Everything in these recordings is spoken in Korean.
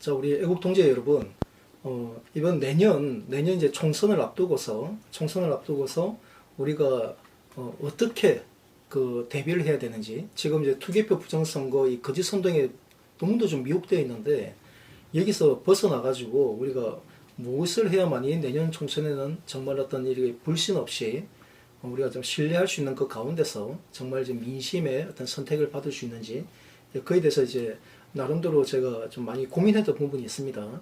자, 우리 애국 동지 여러분, 어, 이번 내년, 내년 이제 총선을 앞두고서, 총선을 앞두고서 우리가 어, 어떻게 그 대비를 해야 되는지, 지금 이제 투개표 부정선거 이 거짓 선동에 너무도 좀 미혹되어 있는데, 여기서 벗어나가지고 우리가 무엇을 해야만이 내년 총선에는 정말 어떤 일이 불신 없이 어, 우리가 좀 신뢰할 수 있는 그 가운데서 정말 이제 민심의 어떤 선택을 받을 수 있는지 그에 대해서 이제 나름대로 제가 좀 많이 고민했던 부분이 있습니다.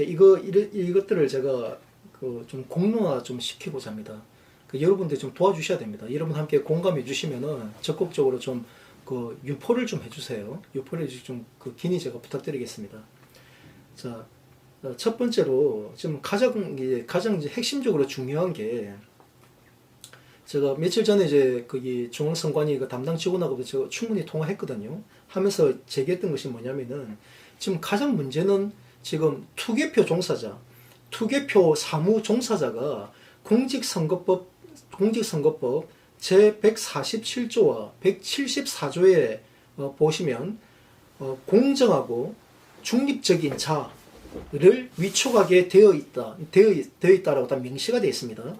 이거 이- 이것들을 제가 그 좀 공론화 좀 시키고자 합니다. 그 여러분들 좀 도와주셔야 됩니다. 여러분 함께 공감해 주시면은 적극적으로 좀 그 유포를 좀 해주세요. 유포를 좀그 긴히 제가 부탁드리겠습니다. 자, 어, 첫 번째로 지금 가장 가장 핵심적으로 중요한 게 제가 며칠 전에 이제 거기 중앙선관위 그 담당 직원하고 제가 충분히 통화했거든요. 하면서 제기했던 것이 뭐냐면은 지금 가장 문제는 지금 투개표 종사자, 투개표 사무 종사자가 공직선거법 공직선거법 제 147조와 174조에 어, 보시면 어, 공정하고 중립적인 자를 위촉하게 되어 있다, 되어, 있- 되어 있다라고 다 명시가 되어 있습니다.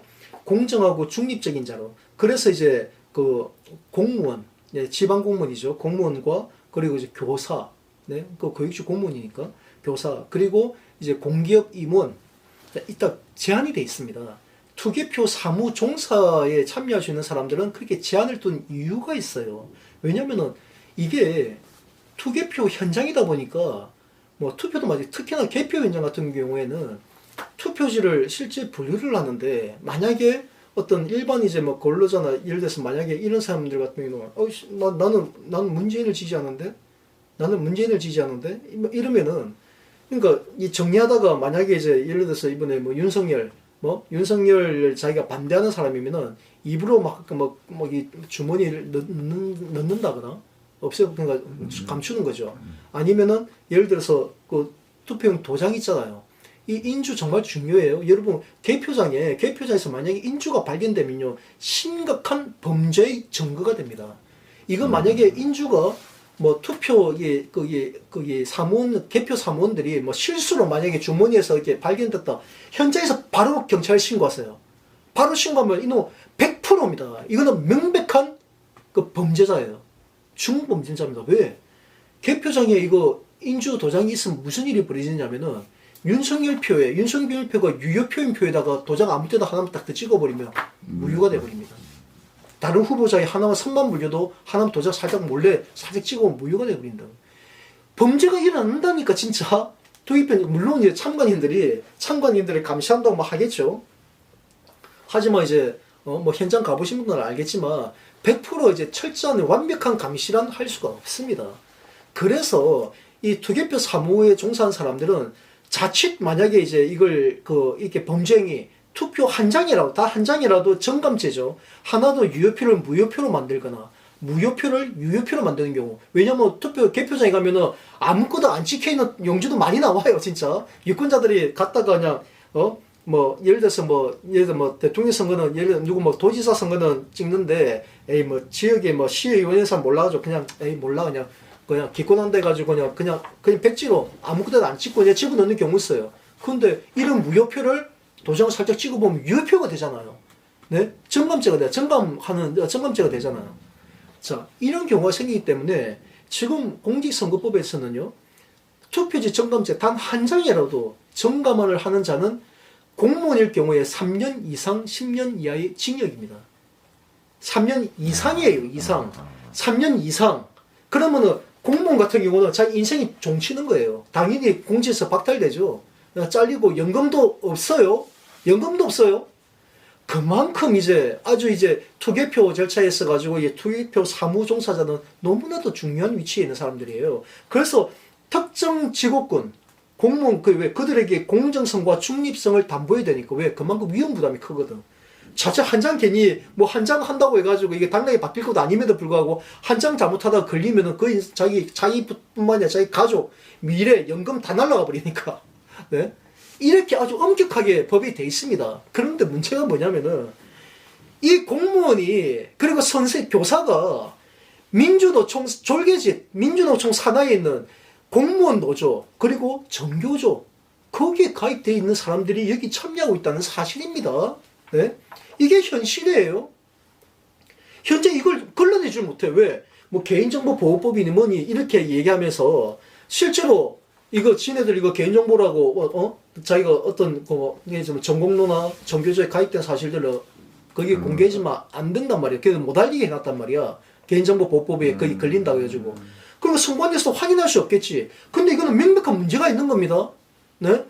공정하고 중립적인 자로. 그래서 이제 그 공무원, 예, 지방 공무원이죠. 공무원과 그리고 이제 교사, 네, 그 교육직 공무원이니까 교사 그리고 이제 공기업 임원 이따 제한이 돼 있습니다. 투개표 사무 종사에 참여할 수 있는 사람들은 그렇게 제한을 둔 이유가 있어요. 왜냐면은 이게 투개표 현장이다 보니까 뭐 투표도 마찬 특히나 개표 현장 같은 경우에는 투표지를 실제 분류를 하는데 만약에 어떤 일반 이제 뭐 근로자나 예를 들어서 만약에 이런 사람들 같은 경우는 어, 씨, 나, 나는 나는 문재인을 지지하는데 나는 문재인을 지지하는데 뭐 이러면은 그러니까 이 정리하다가 만약에 이제 예를 들어서 이번에 뭐 윤석열 뭐 윤석열 자기가 반대하는 사람이면은 입으로 막뭐뭐이 주머니를 넣는, 넣는다거나 없애 그러니까 감추는 거죠. 아니면은 예를 들어서 그 투표용 도장 있잖아요. 이 인주 정말 중요해요. 여러분 개표장에 개표장에서 만약에 인주가 발견되면요 심각한 범죄의 증거가 됩니다. 이거 만약에 인주가 뭐 투표 예 거기 거기 사무원 개표 사무원들이 뭐 실수로 만약에 주머니에서 이렇게 발견됐다 현장에서 바로 경찰에 신고하세요. 바로 신고하면 이놈 100%입니다. 이거는 명백한 그 범죄자예요. 중범죄자입니다. 왜? 개표장에 이거 인주 도장이 있으면 무슨 일이 벌어지냐면은 윤석열 표에 윤석열 표가 유효 표인 표에다가 도장 아무 때나 하나만 딱 찍어버리면 무효가 돼버립니다. 다른 후보자의 하나만 선만 물려도 하나만 도장 살짝 몰래 살짝 찍으면 무효가 돼버린다. 범죄가 일어난다니까 진짜. 투입된 물론 이제 참관인들이 참관인들을 감시한다고 뭐 하겠죠. 하지만 이제 어, 뭐 현장 가보신 분들은 알겠지만 100% 이제 철저한 완벽한 감시란 할 수가 없습니다. 그래서 이 투개표 사무에 종사한 사람들은 자칫 만약에 이제 이걸 그 이렇게 범죄행위 투표 한 장이라도 다 한 장이라도 정감죄죠. 하나도 유효표를 무효표로 만들거나 무효표를 유효표로 만드는 경우. 왜냐면 투표 개표장에 가면은 아무것도 안 찍혀 있는 용지도 많이 나와요, 진짜. 유권자들이 갔다가 그냥 어 뭐 예를 들어서 뭐 예를 들어 뭐 대통령 선거는 예를 들어 누구 뭐 도지사 선거는 찍는데 에이 뭐 지역에 뭐 시의원에서 몰라가지고 그냥 에이 몰라 그냥 그냥 기권한 데 가지고 그냥 그냥 그냥 백지로 아무것도 안 찍고 그냥 집어넣는 경우 있어요. 근데 이런 무효표를 도장을 살짝 찍어보면 유효표가 되잖아요. 네? 정감죄가 돼. 정감하는 정감죄가 되잖아요. 자, 이런 경우가 생기기 때문에 지금 공직선거법에서는요, 투표지 정감죄 단 한 장이라도 정감을 하는 자는 공무원일 경우에 3년 이상 10년 이하의 징역입니다. 3년 이상이에요, 이상. 3년 이상. 그러면은 공무원 같은 경우는 자기 인생이 종치는 거예요. 당연히 공직에서 박탈되죠. 잘리고 연금도 없어요. 연금도 없어요. 그만큼 이제 아주 이제 투개표 절차에 있어가지고 이 투개표 사무 종사자는 너무나도 중요한 위치에 있는 사람들이에요. 그래서 특정 직업군 공무원 그 왜 그들에게 공정성과 중립성을 담보해야 되니까 왜 그만큼 위험 부담이 크거든. 자체 한 장 괜히 뭐 한 장 한다고 해가지고 이게 당락이 바뀔 것도 아님에도 불구하고 한 장 잘못하다가 걸리면은 그 인- 자기 자기뿐만 아니라 자기 가족 미래 연금 다 날라가 버리니까 네 이렇게 아주 엄격하게 법이 돼 있습니다. 그런데 문제가 뭐냐면은 이 공무원이 그리고 선생 교사가 민주노총 졸개지 민주노총 산하에 있는 공무원 노조 그리고 정교조 거기에 가입되어 있는 사람들이 여기 참여하고 있다는 사실입니다. 네? 이게 현실이에요. 현재 이걸 걸러내질 못해. 왜? 뭐 개인정보 보호법이니 뭐니 이렇게 얘기하면서 실제로 이거 지네들 이거 개인정보라고 어, 어? 자기가 어떤 뭐 이게 좀 전공로나 정교조에 가입된 사실들을 거기에 공개해주면 안 된단 말이야. 그래서 못 알리게 해놨단 말이야. 개인정보 보호법에 거기 걸린다고 해가지고. 그러면 선관위에서 확인할 수 없겠지. 근데 이거는 명백한 문제가 있는 겁니다. 네?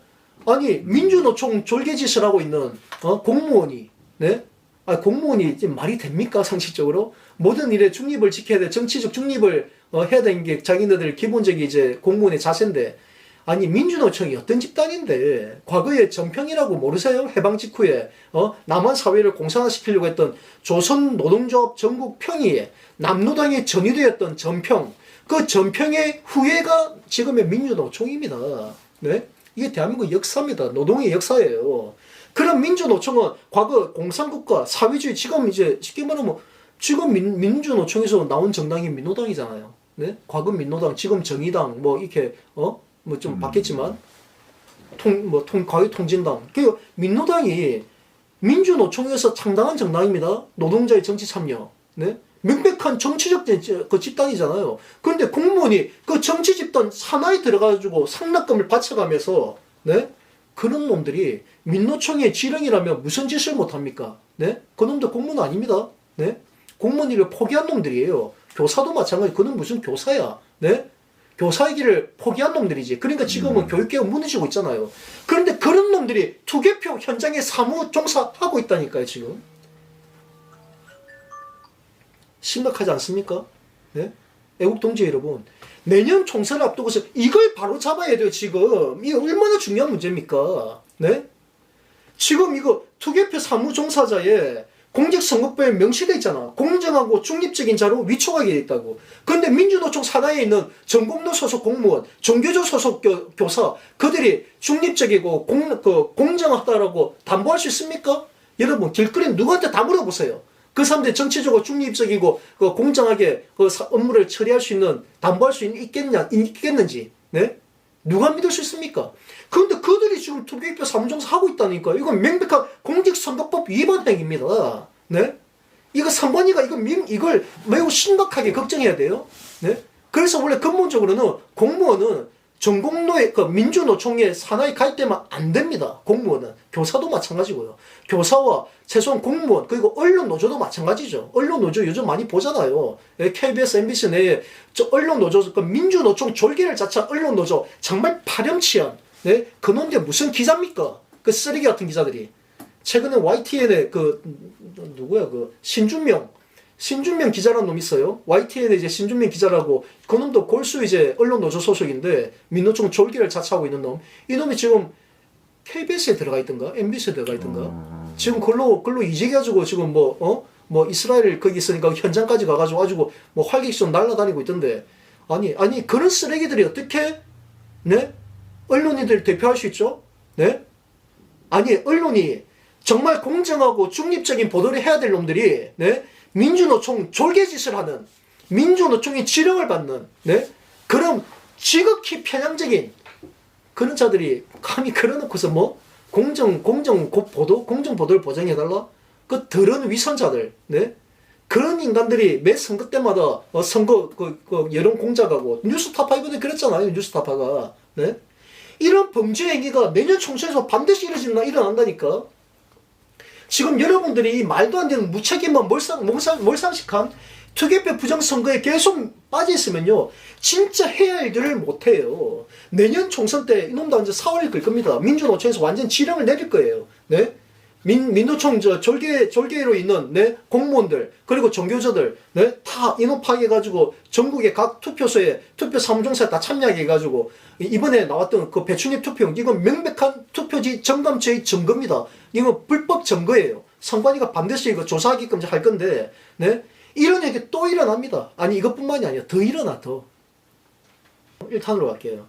아니 민주노총 졸개짓을 하고 있는 어? 공무원이 네? 아 공무원이 지금 말이 됩니까 상식적으로 모든 일에 중립을 지켜야 돼 정치적 중립을 어, 해야 되는 게 자기네들 기본적인 이제 공무원의 자세인데 아니 민주노총이 어떤 집단인데 과거에 전평이라고 모르세요 해방 직후에 어 남한 사회를 공산화시키려고 했던 조선 노동조합 전국 평의에 남노당의 전위되었던 전평 그 전평의 후예가 지금의 민주노총입니다. 네? 이게 대한민국 역사입니다. 노동의 역사예요. 그런 민주노총은 과거 공산국가 사회주의 지금 이제 쉽게 말하면 지금 민, 민주노총에서 나온 정당이 민노당이잖아요. 네? 과거 민노당, 지금 정의당 뭐 이렇게 어 뭐 좀 바뀌었지만 통 뭐 통 과거 통진당 그 민노당이 민주노총에서 창당한 정당입니다. 노동자의 정치 참여. 네? 명백한 정치적 제- 그 집단이잖아요. 그런데 공무원이 그 정치 집단 산하에 들어가가지고 상납금을 바쳐가면서 네? 그런 놈들이 민노총의 지령이라면 무슨 짓을 못합니까? 네? 그 놈들 공무원 아닙니다. 네? 공무원 일을 포기한 놈들이에요. 교사도 마찬가지. 그는 무슨 교사야? 네? 교사의 길을 포기한 놈들이지. 그러니까 지금은 교육개혁 무너지고 있잖아요. 그런데 그런 놈들이 투개표 현장에 사무 종사하고 있다니까요, 지금. 심각하지 않습니까? 네? 애국 동지 여러분, 내년 총선을 앞두고서 이걸 바로 잡아야 돼요, 지금. 이게 얼마나 중요한 문제입니까? 네? 지금 이거 투개표 사무종사자에 공직선거법에 명시돼 있잖아. 공정하고 중립적인 자로 위촉하게 돼 있다고. 그런데 민주노총 산하에 있는 전공로 소속 공무원, 종교조 소속 교, 교사, 그들이 중립적이고 공, 그 공정하다라고 담보할 수 있습니까? 여러분, 길거리 누구한테 다 물어보세요. 그 사람들이 정치적으로 중립적이고 그 공정하게 그 사- 업무를 처리할 수 있는 담보할 수 있- 있겠냐 있겠는지 네 누가 믿을 수 있습니까? 그런데 그들이 지금 투개표 사무종사 하고 있다니까 이건 명백한 공직선거법 위반 행위입니다. 네 이거 선관위가 이거 민, 이걸 매우 심각하게 걱정해야 돼요. 네 그래서 원래 근본적으로는 공무원은 전공로의 그 민주노총의 산하에 가입되면 안 됩니다. 공무원은 교사도 마찬가지고요. 교사와 최소한 공무원 그리고 언론 노조도 마찬가지죠. 언론 노조 요즘 많이 보잖아요. 예, KBS, MBC 내에 저 언론 노조 그 민주노총 졸개를 자처한 언론 노조 정말 파렴치한 네? 그놈들 무슨 기자입니까? 그 쓰레기 같은 기자들이 최근에 YTN에 그 누구야 그 신준명 신준명 기자라는 놈 있어요. YTN에 이제 신준명 기자라고 그 놈도 골수 이제 언론 노조 소속인데 민노총 졸기를 자처하고 있는 놈. 이 놈이 지금 KBS에 들어가 있던가 MBC에 들어가 있던가 지금 글로 글로 이직해가지고 지금 뭐 어? 뭐 이스라엘 거기 있으니까 현장까지 가가지고 가지고 뭐 활객선 날라다니고 있던데 아니 아니 그런 쓰레기들이 어떻게 네 언론인들 대표할 수 있죠? 네 아니 언론이 정말 공정하고 중립적인 보도를 해야 될 놈들이 네 민주노총 졸개짓을 하는 민주노총의 지령을 받는 네? 그런 지극히 편향적인 그런 자들이 감히 그러놓고서 뭐 공정 공정 고- 보도 공정 보도를 보장해달라? 그 더러운 위선자들 네? 그런 인간들이 매 선거 때마다 어, 선거 그, 그 여론 공작하고 뉴스타파 이번에 그랬잖아요 뉴스타파가. 네? 이런 범죄 행위가 내년 총선에서 반드시 일어진다 일어난다니까 지금 여러분들이 이 말도 안 되는 무책임한 몰상, 몰상, 몰상식한 투개표 부정선거에 계속 빠져 있으면요. 진짜 해야 할 일들을 못 해요. 내년 총선 때 이놈도 완전 4월에 걸 겁니다. 민주노총에서 완전 지령을 내릴 거예요. 네? 민, 민노총 저 졸개, 졸개로 있는 네? 공무원들, 그리고 종교저들, 네? 다 인원 파괴해가지고 전국의 각 투표소에 투표 사무종사에 다 참여하게 해가지고 이- 이번에 나왔던 그 배춘입 투표용, 이건 명백한 투표지 점검죄의 증거입니다. 이거 불법 증거예요. 선관위가 반드시 이거 조사하게끔 할 건데, 네? 이런 얘기 또 일어납니다. 아니, 이것뿐만이 아니라 더 일어나, 더. 1탄으로 갈게요.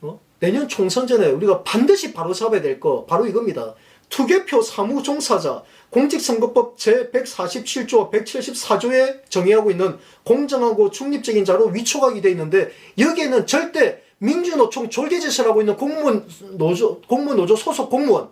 어? 내년 총선 전에 우리가 반드시 바로 잡아야 될 거 바로 이겁니다. 투개표 사무종사자 공직선거법 제147조 174조에 정의하고 있는 공정하고 중립적인 자로 위촉하게 돼 있는데 여기에는 절대 민주노총 졸개짓을 하고 있는 공무원 노조 공무원 노조 소속 공무원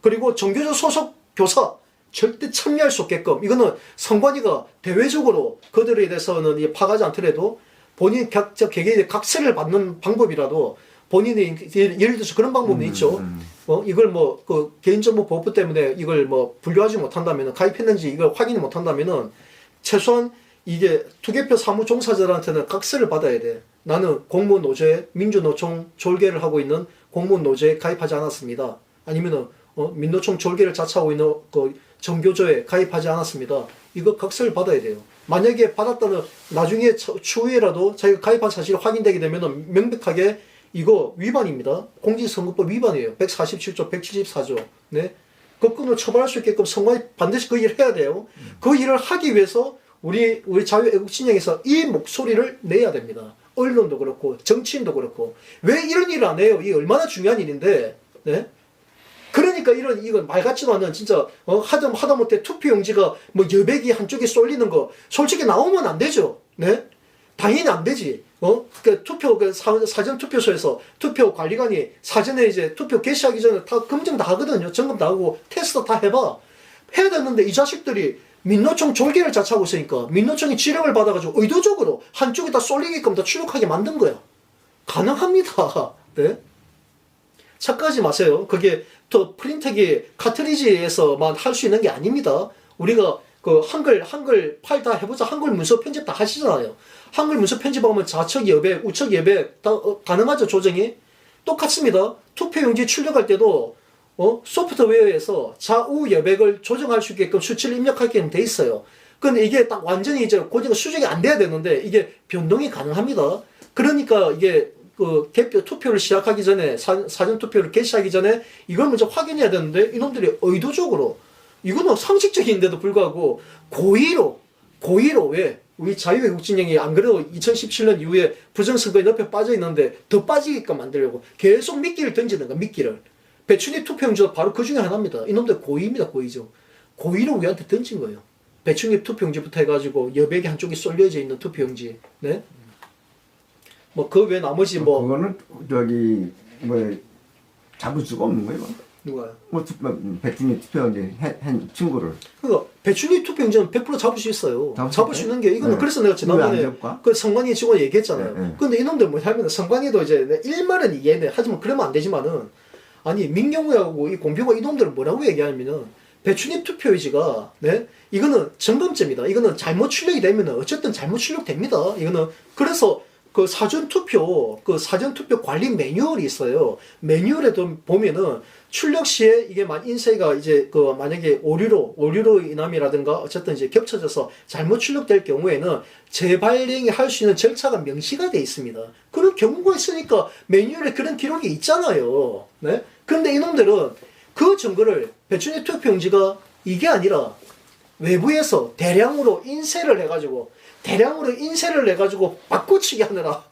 그리고 정교조 소속 교사 절대 참여할 수 없게끔 이거는 선관위가 대외적으로 그들에 대해서는 이 파가지 않더라도 본인 각자 개개인의 각세를 받는 방법이라도 본인이 예를 들어서 그런 방법이 있죠. 음. 어 이걸 뭐 그 개인정보 보호 때문에 이걸 뭐 분류하지 못한다면은 가입했는지 이걸 확인이 못한다면은 최소한 이게 투개표 사무 종사자들한테는 각서를 받아야 돼. 나는 공무원 노조에 민주노총 졸개를 하고 있는 공무원 노조에 가입하지 않았습니다. 아니면은 어, 민노총 졸개를 자처하고 있는 그 정교조에 가입하지 않았습니다. 이거 각서를 받아야 돼요. 만약에 받았다는 나중에 처- 추후에라도 자기가 가입한 사실이 확인되게 되면은 명백하게 이거 위반입니다. 공직선거법 위반이에요. 147조, 174조. 네. 거꾸로 처벌할 수 있게끔 선관위 반드시 그 일을 해야 돼요. 그 일을 하기 위해서 우리 우리 자유애국 진영에서 이 목소리를 내야 됩니다. 언론도 그렇고 정치인도 그렇고 왜 이런 일을 안 해요? 이게 얼마나 중요한 일인데, 네? 그러니까 이런 이건 말 같지도 않은 진짜 어, 하다 하다못해 투표용지가 뭐 여백이 한쪽에 쏠리는 거 솔직히 나오면 안 되죠. 네? 당연히 안 되지. 어? 그 투표 그 사, 사전 투표소에서 투표 관리관이 사전에 이제 투표 개시하기 전에 다 검증 다 하거든요. 점검 다 하고 테스트 다 해봐. 해야 되는데 이 자식들이 민노총 졸개를 자처하고 있으니까 민노총이 지령을 받아가지고 의도적으로 한쪽에 다 쏠리게끔 다 출력하게 만든 거야. 가능합니다. 네? 착각하지 마세요. 그게 또 프린터기 카트리지에서만 할 수 있는 게 아닙니다. 우리가 그 한글 한글 파일 다 해보자 한글 문서 편집 다 하시잖아요. 한글 문서 편집하면 좌측 여백, 우측 여백 다 어, 가능하죠 조정이 똑같습니다. 투표용지 출력할 때도 어, 소프트웨어에서 좌우 여백을 조정할 수 있게끔 수치를 입력하게끔 돼 있어요. 근데 이게 딱 완전히 이제 고지가 수정이 안 돼야 되는데 이게 변동이 가능합니다. 그러니까 이게 그 개표 투표를 시작하기 전에 사, 사전 투표를 개시하기 전에 이걸 먼저 확인해야 되는데 이놈들이 의도적으로 이거는 상식적인데도 불구하고 고의로 고의로 왜 우리 자유외국진영이 안 그래도 2017년 이후에 부정선거에 늪에 빠져 있는데 더 빠지게끔 만들려고 계속 미끼를 던지는 거야 미끼를. 배춘희 투표용지도 바로 그 중에 하나입니다. 이놈들 고의입니다 고의죠. 고의로 우리한테 던진 거예요. 배춘희 투표용지부터 해가지고 여백이 한쪽에 쏠려져 있는 투표용지. 네? 뭐 그 외 나머지 뭐 그거는 저기 뭐 잡을 수가 없는 거예요. 누가요? 뭐 투- 뭐, 백준이 투표한 한 친구를 그러니까 배춘희 투표용지는 100% 잡을 수 있어요. 잡을 수 잡을 수? 있는 게 이거는 네. 그래서 내가 지난번에? 그 성관이 직원 얘기했잖아요. 네, 네. 근데 이놈들 뭐냐면 성관이도 이제 내 일말은 이해해. 하지만 그러면 안 되지만은 아니 민경우하고 이 공표가 이놈들은 뭐라고 얘기하냐면은 배춘희 투표용지가 네 이거는 점검점이다. 이거는 잘못 출력이 되면은 어쨌든 잘못 출력됩니다. 이거는 그래서 그 사전 투표 그 사전 투표 관리 매뉴얼이 있어요. 매뉴얼에도 보면은 출력 시에 이게 만 인쇄가 이제 그 만약에 오류로 오류로 인함이라든가 어쨌든 이제 겹쳐져서 잘못 출력될 경우에는 재발행이 할 수 있는 절차가 명시가 돼 있습니다. 그런 경우가 있으니까 매뉴얼에 그런 기록이 있잖아요. 네? 근데 이놈들은 그 증거를 배춘희 투표용지가 이게 아니라 외부에서 대량으로 인쇄를 해가지고 대량으로 인쇄를 해가지고 바꿔치기 하느라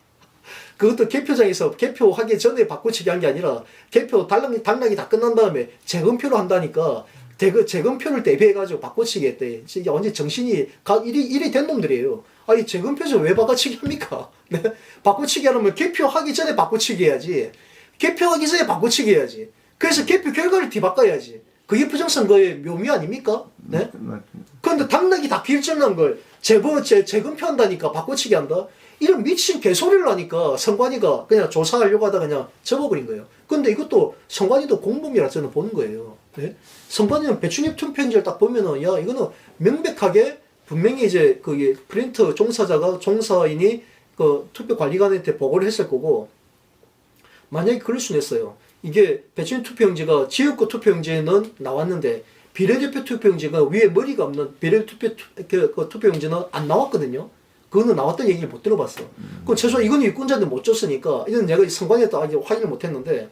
그것도 개표장에서 개표하기 전에 바꿔치기 한 게 아니라 개표 당락이, 당락이 다 끝난 다음에 재검표를 한다니까 대그 재검표를 대비해가지고 바꿔치기 했대. 진짜 완전 정신이 가, 일이, 일이 된 놈들이에요. 아니 재검표에서 왜 바꿔치기 합니까? 네? 바꿔치기 하려면 개표하기 전에 바꿔치기 해야지. 개표하기 전에 바꿔치기 해야지. 그래서 개표 결과를 뒤바꿔야지. 그게 부정선거의 묘미 아닙니까? 네? 뭐, 그런데 당락이 다 결정난 걸 재번 재 재검표한다니까 바꿔치기 한다. 이런 미친 개소리를 하니까 선관위가 그냥 조사하려고 하다 그냥 접어버린 거예요. 근데 이것도 선관위도 공범이라 저는 보는 거예요. 네? 선관위는 배춘입 투표인지를 딱 보면은 야 이거는 명백하게 분명히 이제 그 프린터 종사자가 종사인이 그 투표 관리관한테 보고를 했을 거고 만약에 그럴 수는 있어요. 이게 배춘 투표용지가 지역구 투표용지는 나왔는데 비례대표 투표용지가 위에 머리가 없는 비례투표 투- 그, 그 투표용지는 안 나왔거든요. 그거는 나왔던 얘기를 못 들어봤어. 그 최소 이거는 유권자한테 못 줬으니까 이건 내가 선관위에 또 아직 확인을 못 했는데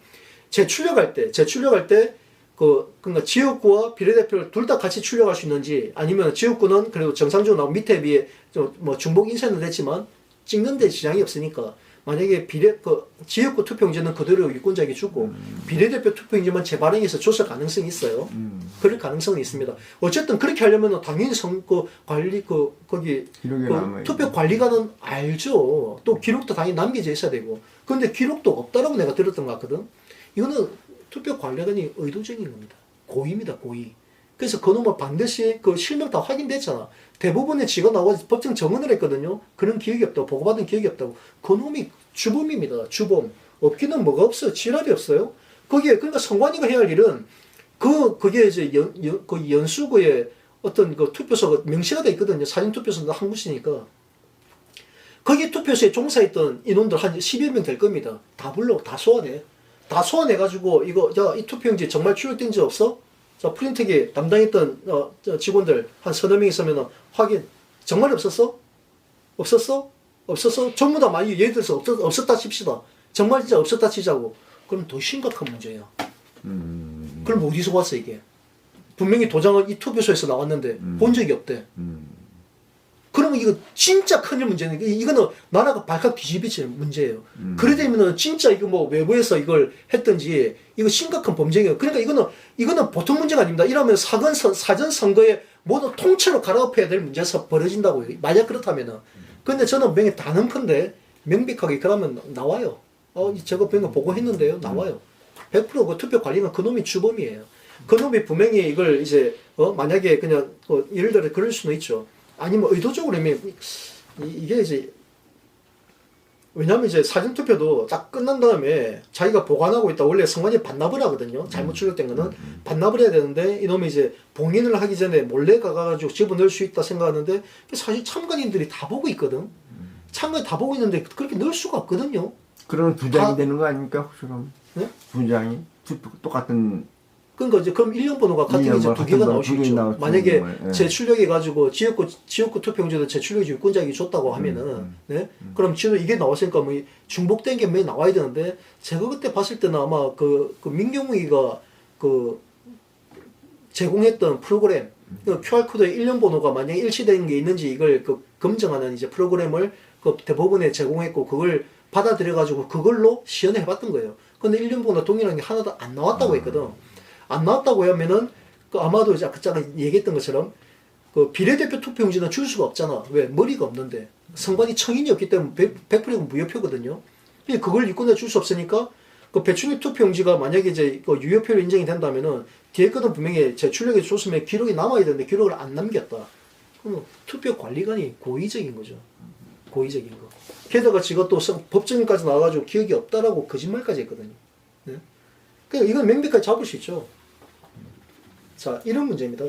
재출력할 때 재출력할 때 그 그러니까 지역구와 비례대표를 둘 다 같이 출력할 수 있는지 아니면 지역구는 그래도 정상적으로 나온 밑에 비해 좀 뭐 중복 인쇄는 됐지만 찍는 데 지장이 없으니까 만약에 비례 그 지역구 투표용지는 그대로 유권자에게 주고 비례대표 투표용지만 재발행해서 줬을 가능성이 있어요. 음. 그럴 가능성은 있습니다. 어쨌든 그렇게 하려면 당연히 선거 관리 그 거기 그 투표 관리관은 알죠. 또 기록도 당연히 남겨져 있어야 되고. 근데 기록도 없다라고 내가 들었던 것 같거든. 이거는 투표 관리관이 의도적인 겁니다. 고의입니다, 고의. 그래서 그놈을 반드시 그 실명 다 확인됐잖아. 대부분의 지가 나와서 법정 정언을 했거든요. 그런 기억이 없다고, 보고받은 기억이 없다고. 그 놈이 주범입니다, 주범. 없기는 뭐가 없어요. 지랄이 없어요. 거기에, 그러니까 선관위가 해야 할 일은 그, 그게 이제 연, 연, 그 연수구에 어떤 그 투표소가 명시가 돼 있거든요. 사전투표소는 한 곳이니까. 거기 투표소에 종사했던 인원들 한 10여 명될 겁니다. 다 불러, 다 소환해. 다 소환해가지고, 이거, 야, 이 투표용지 정말 출력된 적 없어? 자, 프린트기 담당했던 어, 저 직원들 한 서너 명 있으면 확인. 정말 없었어? 없었어? 없었어? 전부 다 많이 예를 들어서 없었, 없었다 칩시다. 정말 진짜 없었다 치자고. 그럼 더 심각한 문제야. 음, 그럼 어디서 왔어, 이게? 분명히 도장은 이 투표소에서 나왔는데 본 적이 없대. 음. 그러면 이거 진짜 큰일 문제는 이- 이거는 나라가 발칵 뒤집히는 문제예요. 음. 그래 되면은 진짜 이거 뭐 외부에서 이걸 했든지 이거 심각한 범죄예요. 그러니까 이거는 이거는 보통 문제가 아닙니다. 이러면 사건 선- 사전 선거에 모두 통째로 갈아엎어야 될 문제에서 벌어진다고 요 만약 그렇다면은. 근데 저는 명예 단언컨대 명백하게 그러면 나와요. 어, 저거 병원 보고했는데요. 나와요. 100%그 투표 관리는 그놈이 주범이에요. 그놈이 분명히 이걸 이제 어 만약에 그냥 어, 예를 들어 그럴 수는 있죠. 아니면 의도적으로 하면 이- 이게 이제 왜냐면 이제 사전 투표도 딱 끝난 다음에 자기가 보관하고 있다 원래 선관위 반납을 하거든요. 잘못 출력된 거는 반납을 해야 되는데 이놈이 이제 봉인을 하기 전에 몰래 가가지고 집어넣을 수 있다 생각하는데 사실 참관인들이 다 보고 있거든. 참관 다 보고 있는데 그렇게 넣을 수가 없거든요. 그러면 두 장이 다- 되는 거 아닙니까? 혹시 그럼 네? 두 장이 투표 똑같은 그러니까 이제 그럼 1년 번호가 같은 게 이제 두 개가 나올 거수 있죠. 만약에. 예. 재출력해 가지고 지역구 지역구 투표용지도 재출력 유권자에게 줬다고 하면은 음, 네 그럼 지금 이게 나왔으니까 뭐이 중복된 게몇 나와야 되는데 제가 그때 봤을 때는 아마 그, 그 민경욱이가 그 제공했던 프로그램 그 QR 코드에 1년 번호가 만약에 일치된 게 있는지 이걸 그 검증하는 이제 프로그램을 그 대법원에 제공했고 그걸 받아들여 가지고 그걸로 시연해 봤던 거예요. 근데 1년 번호 동일한 게 하나도 안 나왔다고 했거든. 안 나왔다고 하면은 그 아마도 이제 아까 얘기했던 것처럼 그 비례대표 투표용지는 줄 수가 없잖아. 왜? 머리가 없는데. 선관위 청인이 없기 때문에 100%, 100% 무효표거든요. 그걸 유권자 줄 수 없으니까 그 배출력 투표용지가 만약에 이제 그 유효표로 인정이 된다면은 뒤에 거는 분명히 제출력에 줬으면 기록이 남아야 되는데 기록을 안 남겼다. 그럼 투표 관리관이 고의적인 거죠. 고의적인 거. 게다가 지가 또 성- 법정까지 나와가지고 기억이 없다라고 거짓말까지 했거든요. 네? 그러니까 이건 명백하게 잡을 수 있죠. 자, 이런 문제입니다.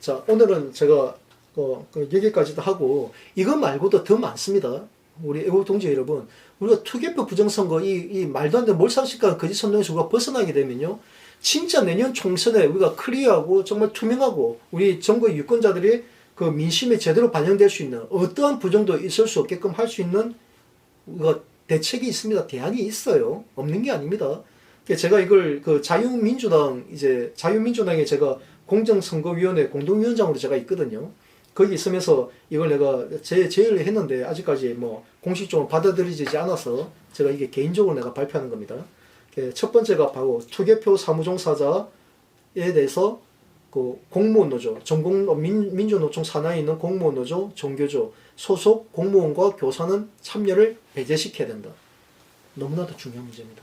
자, 오늘은 제가 어, 그 여기까지도 하고 이것 말고도 더 많습니다. 우리 애국 동지 여러분, 우리가 투개표 부정선거 이, 이 말도 안 되는 몰상식과 거짓 선동에서 벗어나게 되면요, 진짜 내년 총선에 우리가 클리어하고 정말 투명하고 우리 정부의 유권자들이 그 민심에 제대로 반영될 수 있는 어떠한 부정도 있을 수 없게끔 할 수 있는 우리가 대책이 있습니다. 대안이 있어요. 없는 게 아닙니다. 그러니까 제가 이걸 그 자유민주당 이제 자유민주당에 제가 공정선거위원회 공동위원장으로 제가 있거든요. 거기 있으면서 이걸 내가 제 제의를 했는데 아직까지 뭐 공식적으로 받아들여지지 않아서 제가 이게 개인적으로 내가 발표하는 겁니다. 그첫 번째가 바로 투개표 사무종사자에 대해서 그 공무원 노조, 전공 어, 민, 민주노총 산하에 있는 공무원 노조, 종교조 소속 공무원과 교사는 참여를 배제시켜야 된다. 너무나도 중요한 문제입니다.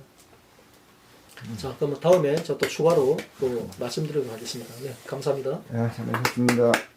자, 그러면 다음에 저또 추가로 또 말씀드리도록 하겠습니다. 네, 감사합니다. 아, 잘하셨습니다.